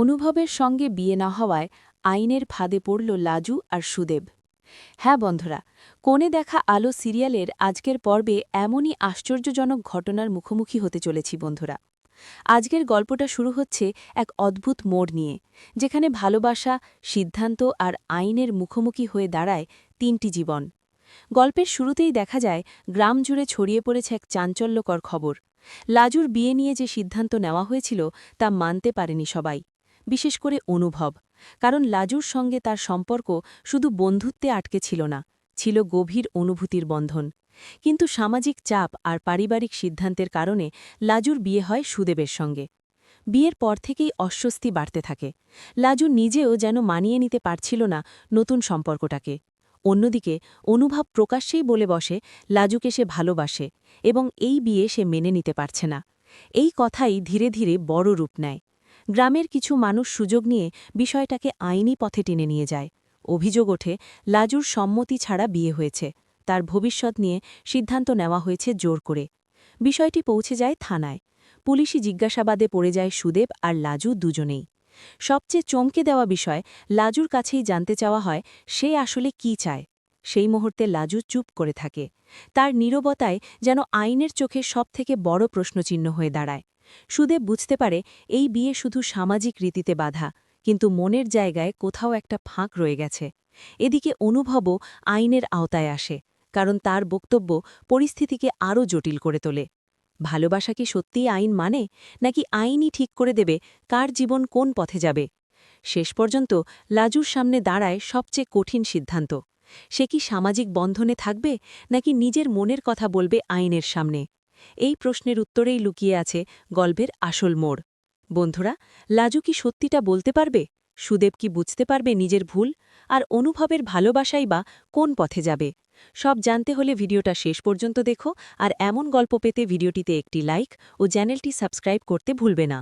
অনুভবের সঙ্গে বিয়ে না হওয়ায় আইনের ফাঁদে পড়ল লাজু আর সুদেব। হ্যাঁ বন্ধুরা, কোণে দেখা আলো সিরিয়ালের আজকের পর্বে এমনই আশ্চর্যজনক ঘটনার মুখোমুখি হতে চলেছি বন্ধুরা। আজকের গল্পটা শুরু হচ্ছে এক অদ্ভুত মোড় নিয়ে, যেখানে ভালোবাসা, সিদ্ধান্ত আর আইনের মুখোমুখি হয়ে দাঁড়ায় তিনটি জীবন। গল্পের শুরুতেই দেখা যায়, গ্রাম জুড়ে ছড়িয়ে পড়েছে এক চাঞ্চল্যকর খবর। লাজুর বিয়ে নিয়ে যে সিদ্ধান্ত নেওয়া হয়েছিল তা মানতে পারেনি সবাই। বিশেষ করে অনুভব, কারণ লাজুর সঙ্গে তার সম্পর্ক শুধু বন্ধুত্বে আটকে ছিল না, ছিল গভীর অনুভূতির বন্ধন। কিন্তু সামাজিক চাপ আর পারিবারিক সিদ্ধান্তের কারণে লাজুর বিয়ে হয় সুদেবের সঙ্গে। বিয়ের পর থেকেই অস্বস্তি বাড়তে থাকে। লাজু নিজেও যেন মানিয়ে নিতে পারছিল না নতুন সম্পর্কটাকে। অন্যদিকে, অনুভব প্রকাশ্যেই বলে বসে, লাজুকে সে ভালোবাসে এবং এই বিয়ে সে মেনে নিতে পারছে না। এই কথাই ধীরে ধীরে বড় রূপ নেয়। গ্রামের কিছু মানুষ সুযোগ নিয়ে বিষয়টাকে আইনি পথে টেনে নিয়ে যায়। অভিযোগ ওঠে, লাজুর সম্মতি ছাড়া বিয়ে হয়েছে। তার ভবিষ্যৎ নিয়ে সিদ্ধান্ত নেওয়া হয়েছে জোর করে। বিষয়টি পৌঁছে যায় থানায়। পুলিশি জিজ্ঞাসাবাদে পড়ে যায় সুদেব আর লাজু দুজনেই। সবচেয়ে চমকে দেওয়া বিষয়, লাজুর কাছেই জানতে চাওয়া হয়, সে আসলে কি চায়। সেই মুহূর্তে লাজু চুপ করে থাকে। তার নীরবতায় যেন আইনের চোখে সবথেকে বড় প্রশ্নচিহ্ন হয়ে দাঁড়ায়। সুদেব বুঝতে পারে এই বিয়ে শুধু সামাজিক রীতিতে বাধা, কিন্তু মনের জায়গায় কোথাও একটা ফাঁক রয়ে গেছে। এদিকে অনুভবও আইনের আওতায় আসে, কারণ তার বক্তব্য পরিস্থিতিকে আরও জটিল করে তোলে। ভালোবাসা কি সত্যিই আইন মানে নাকি আইনই ঠিক করে দেবে কার জীবন কোন পথে যাবে? শেষ পর্যন্ত লাজুর সামনে দাঁড়ায় সবচেয়ে কঠিন সিদ্ধান্ত। সে কি সামাজিক বন্ধনে থাকবে, নাকি নিজের মনের কথা বলবে আইনের সামনে? এই প্রশ্নের উত্তরেই লুকিয়ে আছে গল্পের আসল মোড়। বন্ধুরা, লাজু কি সত্যিটা বলতে পারবে? সুদেব কি বুঝতে পারবে নিজের ভুল? আর অনুভবের ভালোবাসাই বা কোন পথে যাবে? সব জানতে হলে ভিডিওটা শেষ পর্যন্ত দেখো, আর এমন গল্প পেতে ভিডিওটিতে একটি লাইক ও চ্যানেলটি সাবস্ক্রাইব করতে ভুলবে না।